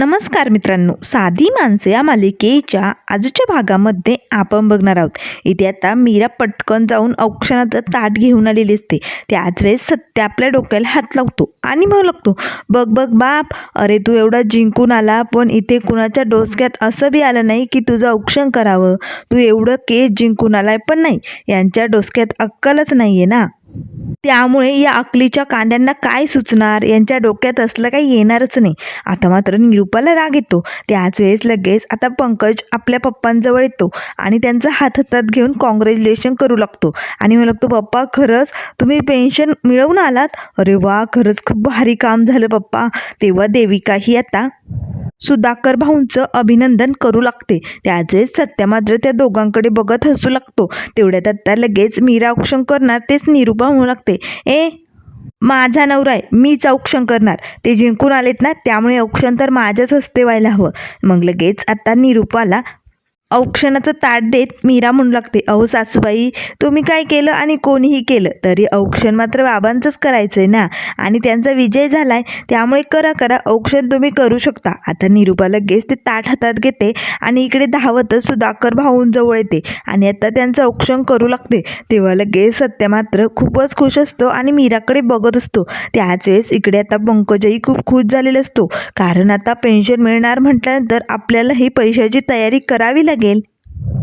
नमस्कार मित्रांनो साधी माणसे या मालिकेच्या आजच्या भागामध्ये आपण बघणार आहोत. इथे आता मीरा पटकन जाऊन औक्षणाचं ताट घेऊन आलेली असते. त्याच वेळेस सत्य आपल्या डोक्याला हात लावतो आणि म्हणू लागतो बघ बघ बाप अरे तू एवढा जिंकून आला पण इथे कुणाच्या डोसक्यात असं बी आलं नाही की तुझं औक्षण करावं. तू एवढं केस जिंकून आलाय पण नाही. यांच्या डोसक्यात अक्कलच नाही आहे ना? त्यामुळे या अकलीच्या कांद्यांना काय सुचणार? यांच्या डोक्यात असलं काही येणारच नाही. आता मात्र निरूपाला राग येतो. त्याच वेळेस लगेच आता पंकज आपल्या पप्पांजवळ येतो आणि त्यांचा हात हातात घेऊन कॉंग्रॅच्युलेशन करू लागतो. आणि म्हणू लागतो पप्पा खरंच तुम्ही पेन्शन मिळवून आलात? अरे वा खरंच खूप भारी काम झालं पप्पा. तेव्हा देविकाही आता सुधाकर भाऊंचं अभिनंदन करू लागते. त्याचे सत्या मात्र त्या दोघांकडे बघत हसू लागतो. तेवढ्यात आत्ता लगेच मीरा औक्षण करणार तेच निरूपा होऊ लागते. ए माझा नवरा आहे मीच औक्षण करणार ते जिंकून आलेत ना त्यामुळे औक्षण तर माझ्याच हस्ते व्हायला हवं. मग लगेच आता निरूपाला औक्षणाचं ताट देत मीरा म्हणू लागते अहो सासूबाई तुम्ही काय केलं आणि कोणीही केलं? तरी औक्षण मात्र बाबांचंच करायचं आहे ना? आणि त्यांचा विजय झालाय त्यामुळे करा करा औक्षण तुम्ही करू शकता. आता निरूपा लगेच ते ताट हातात घेते आणि इकडे धावतच सुधाकर भाऊंजवळ येते आणि आता त्यांचं औक्षण करू लागते. तेव्हा लगेच सत्य मात्र खूपच खुश असतो आणि मीराकडे बघत असतो. त्याच वेळेस इकडे आता पंकजही खूप खुश झालेला असतो. कारण आता पेन्शन मिळणार म्हटल्यानंतर आपल्याला ही पैशाची तयारी करावी लागेल. लागेल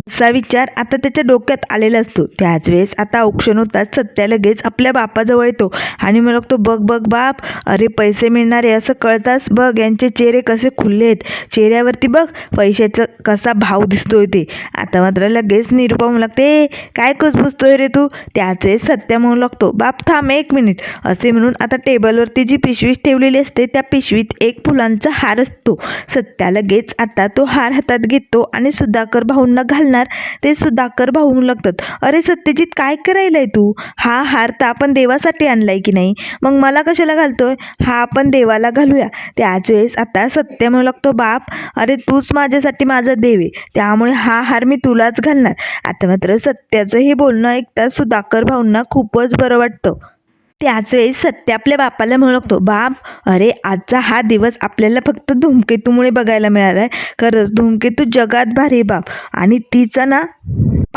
असा विचार आता त्याच्या डोक्यात आलेला असतो. त्याच वेळेस आता औक्षण होताच सत्या लगेच आपल्या बापाजवळ येतो. आणि मग तो बघ बघ बाप अरे पैसे मिळणारे असं कळताच बघ यांचे चेहरे कसे खुलले आहेत. चेहऱ्यावरती बघ पैशाचा कसा भाव दिसतोय ते. आता मात्र लगेच निरूपा म्हणू लागते काय कुसबुसतोय रे तू? त्याच वेळेस सत्या म्हणू लागतो बाप थांब एक मिनिट असे म्हणून आता टेबलवरती जी पिशवी ठेवलेली असते त्या पिशवीत एक फुलांचा हार असतो. सत्या लगेच आता तो हार हातात घेतो आणि सुधाकर भाऊंना घालणार ते सुधाकर भाऊ लागतात. अरे सत्यजित काय करायलाय तू? हा हार तर आपण देवासाठी आणलाय की नाही? मग मला कशाला घालतोय? हा आपण देवाला घालूया. त्याच वेळेस आता सत्य म्हणू लागतो बाप. अरे तूच माझ्यासाठी माझा देव आहे. त्यामुळे हा हार मी तुलाच घालणार. आता मात्र सत्याचं हे बोलणं ऐकता सुधाकर भाऊंना खूपच बरं वाटतं. त्याच वेळेस सत्य आपल्या बापाला म्हणतो बाप अरे आजचा हा दिवस आपल्याला फक्त धूमकेतूमुळे बघायला मिळाला आहे खरंच धूमकेतू जगात भारी आहे बाप. आणि तिचा ना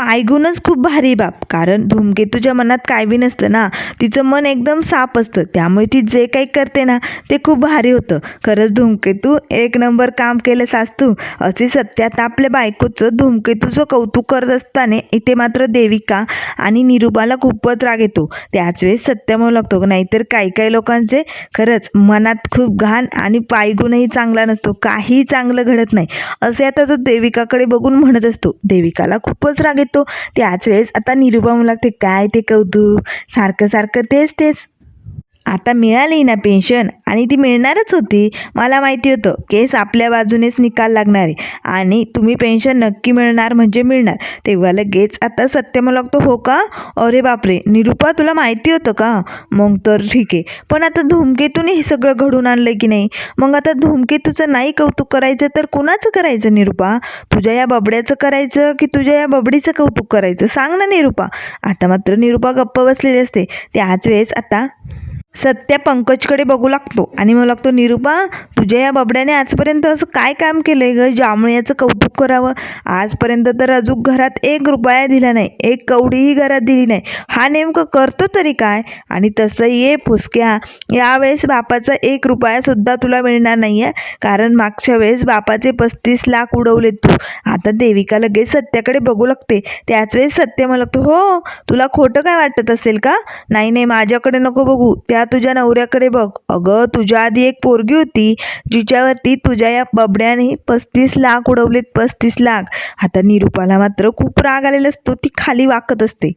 ऐकूनच खूप भारी बाप. कारण धूमकेतूच्या मनात काय बी नसतं ना तिचं मन एकदम साफ असतं. त्यामुळे ती जे काही करते ना ते खूप भारी होतं. खरंच धूमकेतू एक नंबर काम केलं सासतू असे सत्य आता आपल्या बायकोचं धूमकेतूचं कौतुक करत असताना इथे मात्र देविका आणि निरूपाला खूपच राग येतो. त्याच वेळेस सत्य म्हणू लागतो नाहीतर काही काही लोकांचे खरंच मनात खूप घाण आणि पायगुणही चांगला नसतो. काही चांगलं घडत नाही. असे आता तो देविकाकडे बघून म्हणत असतो. देविकाला खूपच राग येतो. त्याच वेळेस आता निरुपम लागते काय ते कौतुक? सारखं सारखं तेच तेच. आता मिळाली ना पेन्शन आणि ती मिळणारच होती. मला माहिती होतं केस आपल्या बाजूनेच निकाल लागणार आहे. आणि तुम्ही पेन्शन नक्की मिळणार म्हणजे मिळणार. तेव्हा लगेच आता सत्य मला लागतो हो का? अरे बापरे! निरुपा तुला माहिती होतं का? मग तर ठीक आहे. पण आता धूमकेतूने हे सगळं घडून आणलं की नाही? मग आता धूमकेतूचं नाही कौतुक करायचं तर कुणाचं करायचं निरुपा? तुझ्या या बबड्याचं करायचं की तुझ्या या बबडीचं कौतुक करायचं? सांग ना निरुपा. आता मात्र निरुपा गप्प बसलेली असते. त्याच वेळेस आता सत्या पंकजकडे बघू लागतो. आणि मग लागतो निरुपा तुझ्या या बबड्याने आजपर्यंत असं काय काम केलं आहे ग? ज्यामुळे याचं कौतुक करावं? आजपर्यंत तर अजून घरात एक रुपया दिला नाही. एक कवडीही घरात दिली नाही. हा नेमकं करतो तरी काय? आणि तसं ये फुसक्या. यावेळेस बापाचा एक रुपयासुद्धा तुला मिळणार नाही आहे कारण मागच्या वेळेस बापाचे पस्तीस लाख उडवले तू. आता देविका लगेच सत्याकडे बघू लागते. त्याच वेळेस सत्य मला लागतो हो तुला खोटं काय वाटत असेल का? नाही नाही माझ्याकडे नको बघू. त्या तुझ्या नवऱ्याकडे बघ. अगं तुझ्या आधी एक पोरगी होती जिच्यावरती तुझ्या या बबड्याने पस्तीस लाख उडवलेत पस्तीस लाख. आता निरुपाला मात्र खूप राग आलेला असतो ती खाली वाकत असते.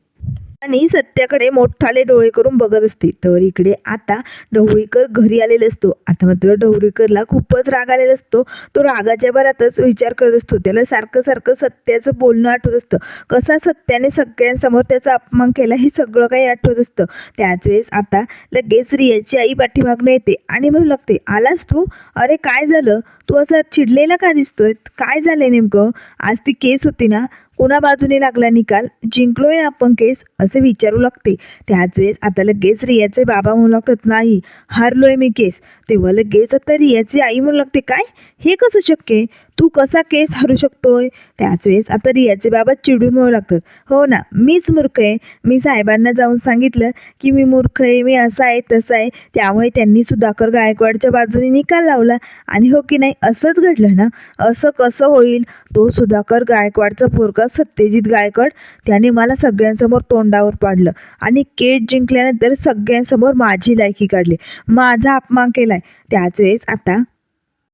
आणि सत्याकडे मोठाले डोळे करून बघत असते. तर इकडे आता ढवळीकर घरी आलेला असतो. आता मात्र ढवळीकरला खूपच राग आलेला असतो. तो रागाच्या भरातच विचार करत असतो. त्याला सारखं सारखं सत्याचं बोलणं आठवत असतं. कसा सत्याने सगळ्यांसमोर त्याचा अपमान केला हे सगळं काही आठवत असतं. त्याच वेळेस आता लगेच रियाची आई पाठीमागणं येते आणि म्हणू लागते आलास तू? अरे काय झालं? तू असा चिडलेला का दिसतोय? काय झालंय नेमकं? आज ती केस होती ना? कोणा बाजूने लागला निकाल? जिंकलोय ना आपण केस असे विचारू लागते. त्याच वेळेस आता लगेच रियाचे बाबा म्हणू लागतात नाही. हारलोय मी केस. तेव्हा लगेच आता रियाची आई म्हणू लागते काय? हे कसं शक्य तू कसा केस हरू शकतोय? त्याच वेळेस आता रियाचे बाबा चिडून म्हणू लागतात हो ना मीच मूर्ख आहे. मी साहेबांना जाऊन सांगितलं की मी मूर्ख आहे मी असा आहे तसा आहे. त्यामुळे त्यांनी सुधाकर गायकवाडच्या बाजूने निकाल लावला. आणि हो की नाही असंच घडलं ना? असं कसं होईल? तो सुधाकर गायकवाडचा पोरगा सत्यजित गायकवाड त्याने मला सगळ्यांसमोर तोंडावर पाडलं. आणि केस जिंकल्यानंतर सगळ्यांसमोर माझी लायकी काढली. माझा अपमान केलाय त्याच वेळेस आता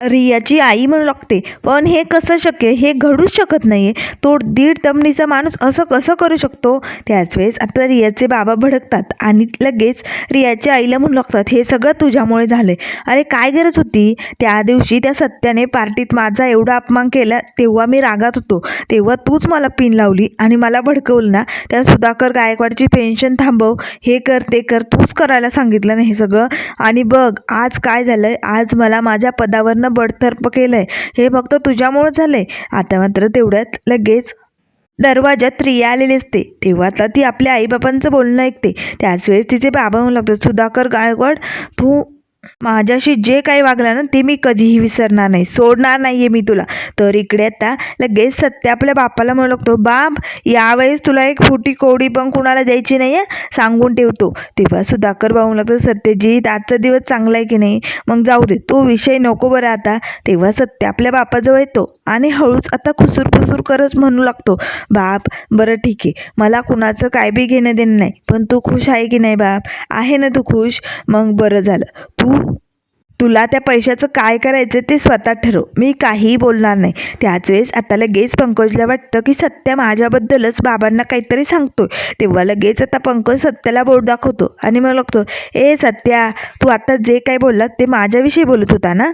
रियाची आई म्हणू लागते. पण हे कसं शक्य? हे घडूच शकत नाही आहे तो दीड तमणीचा माणूस असं कसं करू शकतो? त्याच वेळेस आता रियाचे बाबा भडकतात आणि लगेच रियाच्या आईला म्हणू लागतात हे सगळं तुझ्यामुळे झालं अरे काय गरज होती? त्या दिवशी त्या सत्याने पार्टीत माझा एवढा अपमान केला तेव्हा मी रागात होतो. तेव्हा तूच मला पिन लावली आणि मला भडकवलं ना? त्या सुधाकर गायकवाडची पेन्शन थांबव. हे कर ते कर. तूच करायला सांगितलं ना हे सगळं? आणि बघ आज काय झालं आज मला माझ्या पदावरनं बडतर्फ केलंय. हे फक्त तुझ्यामुळं झालंय. आता मात्र तेवढ्यात लगेच दरवाजात रिया आलेली असते. तेव्हा आता ती आपल्या आईबापांचं बोलणं ऐकते. त्याच वेळेस तिचे बाबा म्हणू लागतात सुधाकर गायकवाड तू माझ्याशी जे काही वागलं ना ते मी कधीही विसरणार नाही सोडणार नाही आहे मी तुला. तर इकडे आता लगेच सत्य आपल्या बापाला म्हणू लागतो बाप यावेळेस तुला एक फुटी कोडी पण कुणाला द्यायची नाही आहे सांगून ठेवतो तेव्हा सुधाकर भाऊ लागतो सत्यजीत आजचा दिवस चांगला आहे की नाही? मग जाऊ दे तो विषय नको बरं आता. तेव्हा सत्य आपल्या बापाजवळ येतो. आणि हळूच आता खुसूर खुसूर करत म्हणू लागतो. बाप बरं ठीक आहे. मला कुणाचं काय बी घेणं देणं नाही. पण तू खुश आहे की नाही बाप? आहे ना तू खुश? मग बरं झालं. तू तुला त्या पैशाचं काय करायचं ते स्वतः ठरव. मी काहीही बोलणार नाही. त्याच वेळेस आता लगेच पंकजला वाटतं की सत्या माझ्याबद्दलच बाबांना काहीतरी सांगतो तेव्हा लगेच आता पंकज सत्याला बोट दाखवतो आणि मग लागतो ए सत्या तू आता जे काय बोललात ते माझ्याविषयी बोलत होता ना?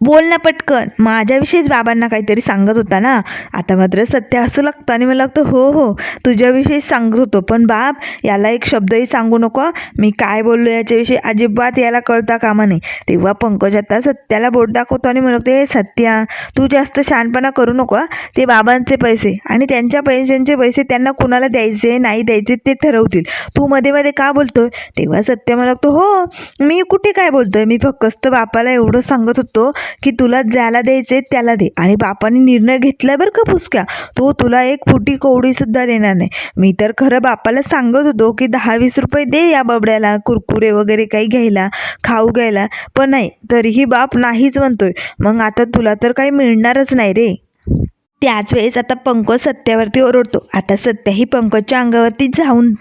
बोल ना पटकन. माझ्याविषयीच बाबांना काहीतरी सांगत होता ना. आता मात्र सत्य हसू लागतं आणि मला लागतं हो हो तुझ्याविषयी सांगत होतो. पण बाप याला एक शब्दही सांगू नको. मी काय बोललो याच्याविषयी अजिबात याला कळता कामा नाही तेव्हा पंकज आता सत्याला बोट दाखवतो आणि मला लागतं हे सत्या तू जास्त शहाणपणा करू नको ते बाबांचे पैसे आणि त्यांच्या पैशांचे पैसे त्यांना कुणाला द्यायचे नाही द्यायचे ते ठरवतील. तू मध्ये मध्ये का बोलतोय? तेव्हा सत्य मला लागतो हो मी कुठे काय बोलतोय? मी फक्त बापाला एवढं सांगत होतो की तुला ज्याला द्यायचे त्याला दे. आणि बापाने निर्णय घेतलाय बरं का फुसक्या तो तुला एक फुटी कोवडीसुद्धा देणार नाही. मी तर खरं बापाला सांगत होतो की दहा वीस रुपये दे या बबड्याला कुरकुरे वगैरे काही घ्यायला खाऊ घ्यायला. पण नाही तरीही बाप नाहीच म्हणतोय. मग आता तुला तर काही मिळणारच नाही रे. त्याच वेळेस आता पंकज सत्यावरती ओरडतो. आता सत्या ही पंकजच्या अंगावरती जाऊन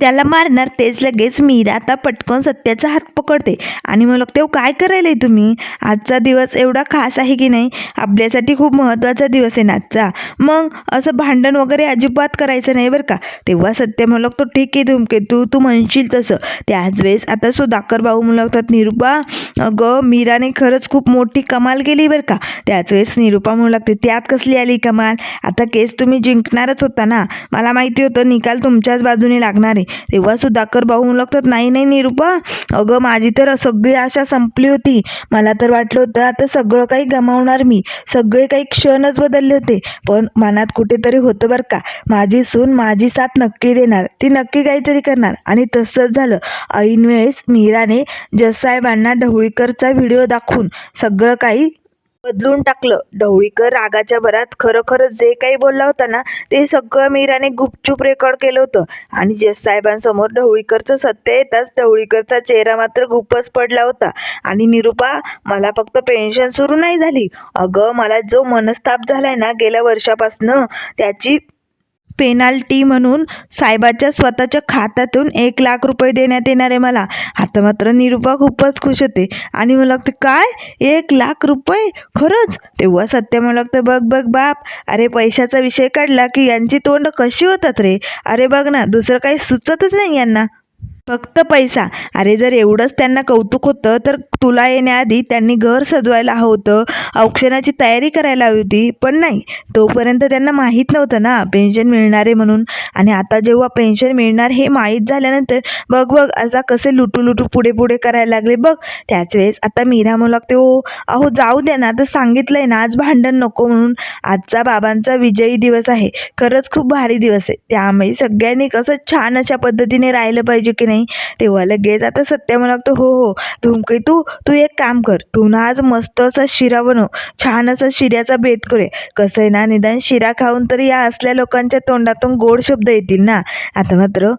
त्याला मारणार तेच लगेच मीरा आता पटकन सत्याचा हात पकडते. आणि मग तेव्हा काय करायला तुम्ही? आजचा दिवस एवढा खास आहे की नाही? आपल्यासाठी खूप महत्त्वाचा दिवस आहे ना आजचा. मग असं भांडण वगैरे अजिबात करायचं नाही बरं का? तेव्हा सत्य म्हणलं तो ठीक आहे धुमके तू तू म्हणशील तसं. त्याच वेळेस आता सुधाकर भाऊ म्हणू लागतात निरुपा अगं मीराने खरंच खूप मोठी कमाल केली बरं का? त्याच वेळेस निरुपा म्हणू लागते त्यात कसली आली कमाल? आता केस तुम्ही जिंकणारच होता ना? मला माहिती होतं निकाल तुमच्याच बाजूने लागणार आहे. तेव्हा सुधाकर भाऊ म्हणू लागतात नाही नाही निरुपा अगं माझी तर सगळी आशा संपली होती. मला तर वाटलं होतं आता सगळं काही गमावणार मी. सगळे काही क्षणच बदलले होते. पण मनात कुठेतरी होतं बरं का माझी सून माझी साथ नक्की देणार. ती नक्की काहीतरी करणार. आणि तसंच झालं. ऐनवेळेस मीराने जससाहेबांना ढवळीकरचा व्हिडिओ दाखवून सगळं काही बदलून टाकलं. ढवळीकर रागाच्या भरात खरं जे काही बोलला होता ना ते सगळं मीराने गुपचूप रेकॉर्ड केलं होतं. आणि जज साहेबांसमोर ढवळीकरचं सत्य येताच ढवळीकरचा चेहरा मात्र गुप्पच पडला होता. आणि निरुपा मला फक्त पेन्शन सुरू नाही झाली. अगं मला जो मनस्ताप झालाय ना गेल्या वर्षापासनं त्याची पेनाल्टी म्हणून साहेबाच्या स्वतःच्या खात्यातून एक लाख रुपये देण्यात येणार आहे मला. आता मात्र निरुपा खूपच खुश होते आणि मला लागतं काय? एक लाख रुपये? खरंच? तेव्हा सत्य मला लागतं बघ बघ बाप. अरे पैशाचा विषय काढला की यांची तोंड कशी होतात रे? अरे बघ ना दुसरं काही सुचतच नाही यांना. फक्त पैसा. अरे जर एवढंच त्यांना कौतुक होतं तर तुला येण्याआधी त्यांनी घर सजवायला हवं होतं. औक्षणाची तयारी करायला हवी होती पण नाही. तोपर्यंत त्यांना माहीत नव्हतं ना पेन्शन मिळणार आहे म्हणून. आणि आता जेव्हा पेन्शन मिळणार हे माहीत झाल्यानंतर बघ बघ आता कसे लुटू लुटू पुढे पुढे करायला लागले. बघ त्याच वेळेस आता मीरा म्हणू लागते ओ अहो जाऊ द्या ना आता सांगितलंय ना आज भांडण नको म्हणून. आजचा बाबांचा विजयी दिवस आहे. खरंच खूप भारी दिवस आहे. त्यामुळे सगळ्यांनी कसं छान अशा पद्धतीने राहिलं पाहिजे की नाही? नाही. तेव्हा लगेच आता सत्या म्हणू लागतो हो हो धूमकेतू तू तू एक काम कर तू ना आज मस्त असा शिरा बनव छान असा शिऱ्याचा बेत करूया कसं आहे ना निदान शिरा खाऊन तरी या असल्या लोकांच्या तोंडातून गोड शब्द येतील ना. आता मात्र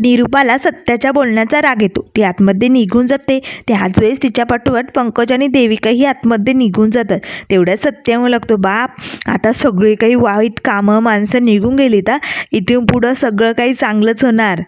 निरुपाला सत्याच्या बोलण्याचा राग येतो. ती आतमध्ये निघून जाते. त्याच वेळेस तिच्या पाठोपाठ पंकज आणि देविकाही आतमध्ये निघून जातात. तेवढ्या सत्य लागतो बाप आता सगळी काही वाईट कामं माणसं निघून गेली तर इथून पुढं सगळं काही चांगलंच होणार.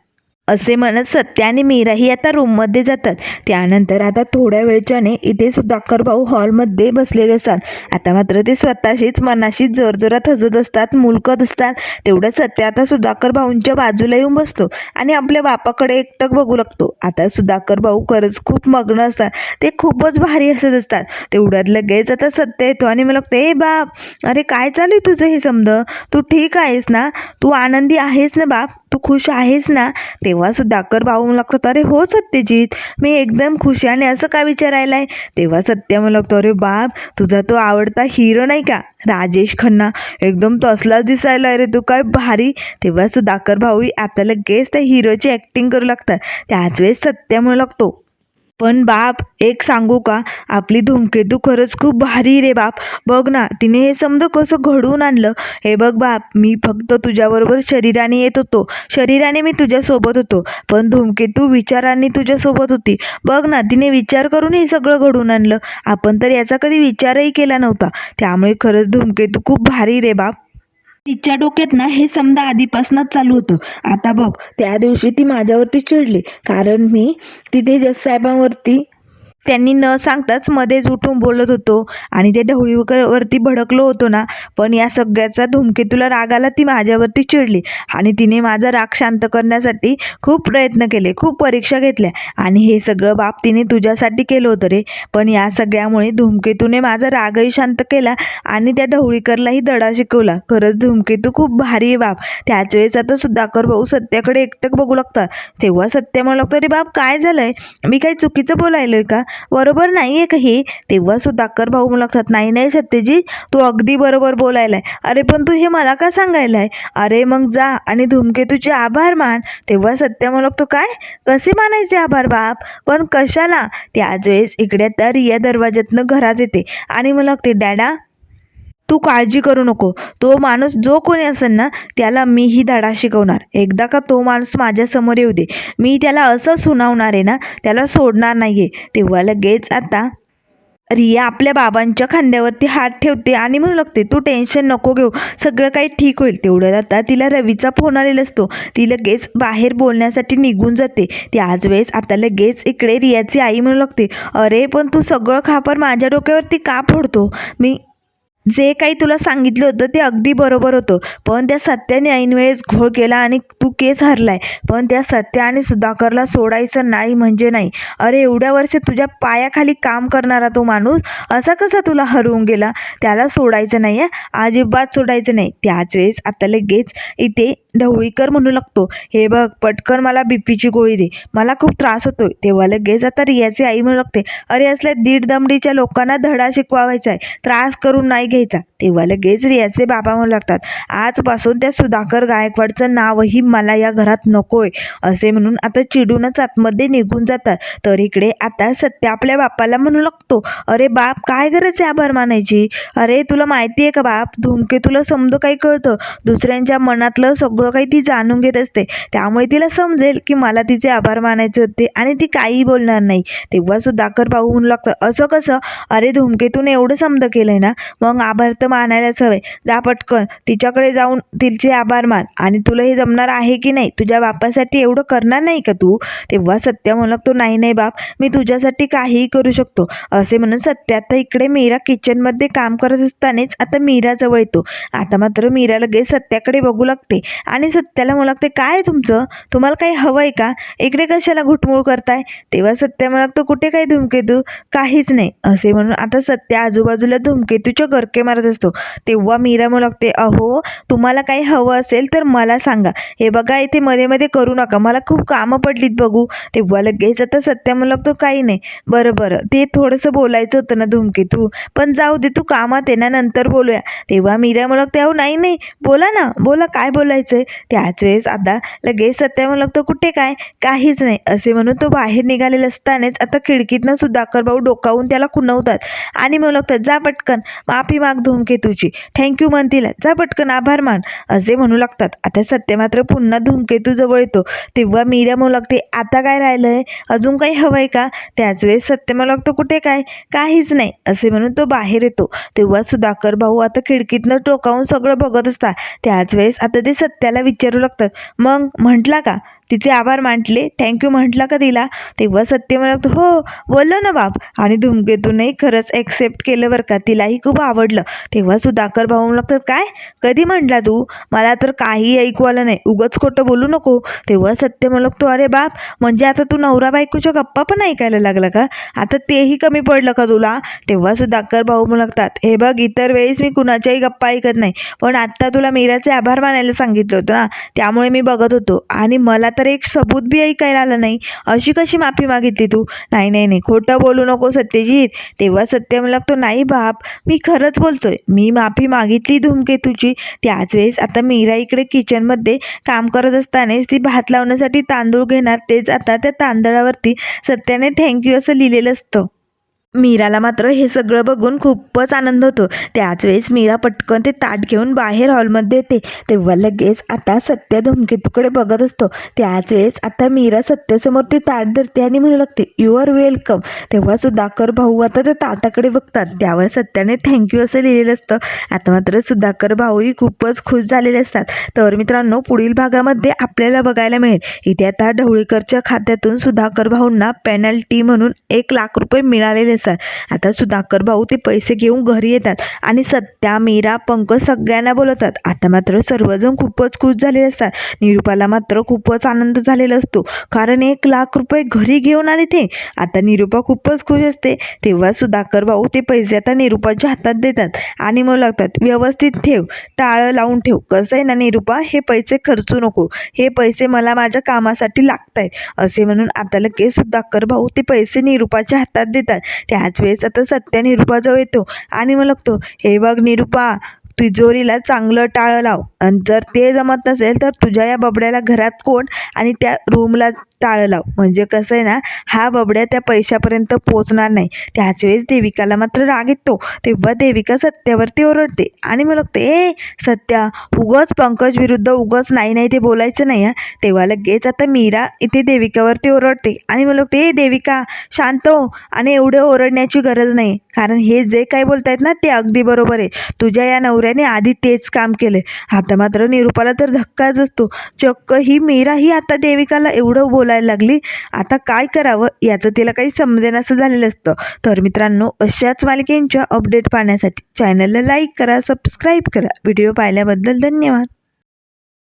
असे म्हणत सत्य आणि मीराही आता रूममध्ये जातात. त्यानंतर आता थोड्या वेळच्याने इथे सुधाकर भाऊ हॉलमध्ये बसलेले असतात. आता मात्र ते स्वतःशीच मनाशीच जोरजोरात हसत असतात मुलकत असतात. तेवढं सत्य आता सुधाकर भाऊंच्या बाजूला येऊन बसतो आणि आपल्या बापाकडे एकटक बघू लागतो. आता सुधाकर भाऊ खरंच खूप मग्न असतात. ते खूपच भारी हसत असतात. तेवढ्यात लगेच आता सत्य येतो आणि मला लागतं ए बाप अरे काय चालू आहे तुझं हे समज? तू ठीक आहेस ना? तू आनंदी आहेस ना बाप? तू खुश आहेस ना? तेव्हा सुधाकर भाऊ म्हणू लागतात अरे हो सत्यजित मी एकदम खुश आहे. आणि असं का विचारायलाय? तेव्हा सत्य म्हणू लागतो अरे बाप तुझा तो आवडता हिरो नाही का? राजेश खन्ना एकदम तसलाच दिसायला अरे तू काय भारी. तेव्हा सुधाकर भाऊ आता लगेच त्या हिरोची ॲक्टिंग करू लागतात. त्याच वेळेस सत्य म्हणू लागतो पण बाप एक सांगू का? आपली धूमकेतू खरंच खूप भारी रे बाप. बघ ना तिने हे समज कसं घडवून आणलं. हे बघ बाप मी फक्त तुझ्याबरोबर शरीराने येत होतो. शरीराने मी तुझ्यासोबत होतो. पण धूमकेतू विचारांनी तुझ्यासोबत होती. बघ ना तिने विचार करून हे सगळं घडवून आणलं. आपण तर याचा कधी विचारही केला नव्हता. त्यामुळे खरंच धूमकेतू खूप भारी रे बाप. तिच्या डोक्यात ना हे समजा आधीपासूनच चालू होतं. आता बघ त्या दिवशी ती माझ्यावरती चिडली. कारण मी तिथे जज साहेबांवरती त्यांनी न सांगताच मध्येच उठून बोलत होतो. आणि ते ढवळीवरती भडकलो होतो ना पण या सगळ्याचा धुमकेतूला राग आला ती माझ्यावरती चिडली. आणि तिने माझा राग शांत करण्यासाठी खूप प्रयत्न केले खूप परीक्षा घेतल्या. आणि हे सगळं बाप तिने तुझ्यासाठी केलं होतं रे. पण या सगळ्यामुळे धुमकेतूने माझा रागही शांत केला आणि त्या ढवळीकरलाही दडा शिकवला. खरंच धुमकेतू खूप भारी आहे बाप. त्याच वेळेस आता सुधाकर भाऊ सत्याकडे एकटक बघू लागतात. तेव्हा सत्य म्हणू लागतं रे बाप काय झालंय? मी काही चुकीचं बोलायलोय का? बरोबर नाही आहे का हे? तेव्हा सुधाकर भाऊ म्हणू नाही नाही सत्यजी तू अगदी बरोबर बोलायलाय. अरे पण तू हे मला का सांगायलाय? अरे मग जा आणि धूमकेतूचे आभार मान. तेव्हा सत्य म्हणू काय? कसे मानायचे आभार बाप? पण कशाला? त्याच वेळेस इकडे तर रिया दरवाज्यातनं घरात येते आणि मला लागते डॅडा तू काळजी करू नको. तो माणूस जो कोणी असेल ना त्याला मीही धडा शिकवणार. एकदा का तो माणूस माझ्यासमोर येऊ दे. मी त्याला असं सुनावणार आहे ना त्याला सोडणार नाही आहे तेव्हा लगेच आता रिया आपल्या बाबांच्या खांद्यावरती हात ठेवते आणि म्हणू लागते तू टेन्शन नको घेऊ. सगळं काही ठीक होईल. तेवढ्यात आता तिला रवीचा फोन आलेला असतो. ती लगेच बाहेर बोलण्यासाठी निघून जाते. त्याच वेळेस आता लगेच इकडे रियाची आई म्हणू लागते अरे पण तू सगळं खापर माझ्या डोक्यावरती का फोडतो? मी जे काही तुला सांगितलं होतं ते अगदी बरोबर होतं. पण त्या सत्याने ऐनवेळेस घोळ केला आणि तू केस हरलाय. पण त्या सत्या आणि सुधाकरला सोडायचं नाही म्हणजे नाही. अरे एवढ्या वर्ष तुझ्या पायाखाली काम करणारा तो माणूस असा कसा तुला हरवून गेला? त्याला सोडायचं नाही आहे अजिबात सोडायचं नाही. त्याच वेळेस आता लगेच इथे ढवळीकर म्हणू लागतो. हे बघ पटकन मला बीपीची गोळी दे. मला खूप त्रास होतोय. तेव्हा लगेच आता रियाची आई म्हणू लागते अरे असल्या दीड दमडीच्या लोकांना धडा शिकवायचा आहे त्रास करून नाही घ्यायचा. तेव्हा लगेच रियाचे बाबा म्हणू लागतात आजपासून त्या सुधाकर गायकवाडचं नावही मला या घरात नकोय असे म्हणून आता चिडूनच आतमध्ये निघून जातात. तर इकडे आता सत्य आपल्या बापाला म्हणू लागतो अरे बाप काय गरज आहे आभार मानायची? अरे तुला माहिती आहे का बाप धुमके तुला समज काही कळतं. दुसऱ्यांच्या मनातलं सगळं काही ती जाणून घेत असते. त्यामुळे तिला समजेल की मला तिचे आभार मानायचे होते आणि ती काहीही बोलणार नाही. तेव्हा सुधाकर भाऊ म्हणू लागतं असं कसं? अरे धुमकेतून एवढं समज केलंय ना? मग आभार तर मानायलाच हवे जा पटकन. तिच्याकडे जाऊन तिचे आभार मान. आणि तुला हे जमणार आहे की नाही? तुझ्या बापासाठी एवढं करणार नाही का तू? तेव्हा सत्य म्हणू लागतो नाही नाही बाप मी तुझ्यासाठी काहीही करू शकतो. असे म्हणून सत्य आता इकडे मीरा किचनमध्ये काम करत असतानाच आता मीराजवळ येतो. आता मात्र मीरा लगेच सत्याकडे बघू लागते. आणि सत्याला म्हणू लागते काय आहे तुमचं? तुम्हाला काही हवं आहे का? इकडे कशाला घुटमूळ करताय? तेव्हा सत्य म्हणू लागतो कुठे काही धुमकेतू? काहीच नाही. असे म्हणून आता सत्य आजूबाजूला धुमकेतूच्या गरके मारत असतो. असतो तेव्हा मीरा म्हणू लागते अहो तुम्हाला काही हवं असेल तर मला सांगा. हे बघा इथे मध्ये मध्ये करू नका. मला खूप कामं पडलीत बघू. तेव्हा लगेच आता सत्या म्हणू लागतो काही नाही. बरं बरं. ते थोडंसं बोलायचं होतं ना धूमकेतू. पण जाऊ दे तू कामात आहे ना नंतर बोलूया. तेव्हा मीरा म्हणू लागते अहो नाही नाही. बोला ना. बोला काय बोलायचं आहे त्याच वेळेस आता लगेच सत्या म्हणू लागतो कुठे काय? काहीच नाही. असे म्हणून तो बाहेर निघालेला असतानाच आता खिडकीतनं सुधाकर भाऊ डोकावून त्याला खुणवतात आणि म्हणू लागतात जा पटकन. माफी माग धूमकेतूची थँक्यू म्हणतील. जा पटकन आभार मान. असे म्हणू लागतात. आता सत्य मात्र पुन्हा धूमकेतू जवळ येतो. तेव्हा मीरा म्हणू लागते आता काय राहिलं आहे अजून काही हवंय का? त्याच वेळेस सत्य म्हणू लागतो कुठे काय? काहीच नाही. असे म्हणून तो बाहेर येतो. तेव्हा सुधाकर भाऊ आता खिडकीतनं टोकावून सगळं बघत असतात. त्याच वेळेस आता ते सत्याला विचारू लागतात. मग म्हटला का? तिचे आभार मांडले थँक्यू म्हटला का तिला? तेव्हा सत्य म्हणत हो बोललं ना बाप. आणि धूमकेतूनही खरंच ॲक्सेप्ट केलं बरं का. तिलाही खूप आवडलं. तेव्हा सुधाकर भाऊ लागतात काय? कधी म्हटला तू? मला तर काही ऐकू आलं नाही. उगच खोटं बोलू नको. तेव्हा सत्य म्हणतो अरे बाप म्हणजे आता तू नवरा बायकोच्या गप्पा पण ऐकायला लागला का? आता तेही कमी पडलं का तुला? तेव्हा सुधाकर भाऊ म्हणू लागतात हे बघ इतर वेळेस मी कुणाच्याही गप्पा ऐकत नाही. पण आत्ता तुला मीराचे आभार मानायला सांगितलं होतं ना. त्यामुळे मी बघत होतो. आणि मला तर एक सबूत बी ऐकायला आलं नाही. अशी कशी माफी मागितली तू? नाही नाही नाही. खोटं बोलू नको सत्यजित. तेव्हा सत्य मला लागतो नाही बाप. मी खरंच बोलतोय. मी माफी मागितली धूमकेतूची. त्याच वेळेस आता मीरा इकडे किचनमध्ये काम करत असतानाच ती भात लावण्यासाठी तांदूळ घेणार. तेच आता त्या तांदळावरती सत्याने थँक्यू असं लिहिलेलं असतं. मीराला मात्र हे सगळं बघून खूपच आनंद होतो. त्याच वेळेस मीरा पटकन ते ताट घेऊन बाहेर हॉलमध्ये येते. तेव्हा लगेच आता सत्य धुमकेतूकडे बघत असतो. त्याच वेळेस आता मीरा सत्यासमोर ते ताट धरते आणि म्हणू लागते यू आर वेलकम तेव्हा सुधाकर भाऊ आता त्या ताटाकडे बघतात. त्यावर सत्याने थँक्यू असं लिहिलेलं असतं. आता मात्र सुधाकर भाऊही खूपच खुश झालेले असतात. तर मित्रांनो पुढील भागामध्ये आपल्याला बघायला मिळेल. इथे आता ढवळीकरच्या खात्यातून सुधाकर भाऊंना पेनल्टी म्हणून एक लाख रुपये मिळालेले असतात आता सुधाकर भाऊ ते पैसे घेऊन घरी येतात आणि सत्या मीरा पंकज सगळ्यांना बोलवतात. आता मात्र सर्वजण खूपच खुश झालेले असतात. निरूपाला मात्र खूपच आनंद झालेला असतो. कारण एक लाख रुपये घरी घेऊन आले ते. आता निरूपा खूपच खुश असते. तेव्हा सुधाकर भाऊ ते पैसे आता निरूपाच्या हातात देतात आणि मग लागतात व्यवस्थित ठेव टाळं लावून ठेव. कसं आहे ना निरूपा? हे पैसे खर्चू नको. हे पैसे मला माझ्या कामासाठी लागत आहेत असे म्हणून आता लगेच सुधाकर भाऊ ते पैसे निरूपाच्या हातात देतात. त्याच वेळेस आता सत्या निरूपाजवळ येतो आणि मग लागतो हे बघ निरूपा तिजोरीला चांगलं टाळं लाव. आणि जर ते जमत नसेल तर तुझ्या या बबड्याला घरात कोण आणि त्या रूमला टाळं लाव म्हणजे कसं आहे ना हा बबड्या त्या पैशापर्यंत पोचणार नाही. त्याच वेळेस देविकाला मात्र राग येतो. तेव्हा देविका सत्यावरती ओरडते आणि मग लागते ए सत्या उगच पंकज विरुद्ध उगच नाही नाही ते बोलायचं नाही हा. तेव्हा लगेच आता मीरा इथे देविकावरती ओरडते आणि मग लागते ए देविका शांत हो आणि एवढं ओरडण्याची गरज नाही. कारण हे जे काही बोलतायत ना ते अगदी बरोबर आहे. तुझ्या या नवऱ्याने आधी तेच काम केले आता मात्र निरूपाला तर धक्काच असतो चक्क ही मीरा ही आता देविकाला एवढं बोलायला लागली. आता काय करावं? याचं तिला काही समजेनासं झालेलं असतं. तर मित्रांनो अशाच मालिकेंच्या अपडेट पाहण्यासाठी चॅनलला लाईक करा सबस्क्राईब करा. व्हिडिओ पाहिल्याबद्दल धन्यवाद.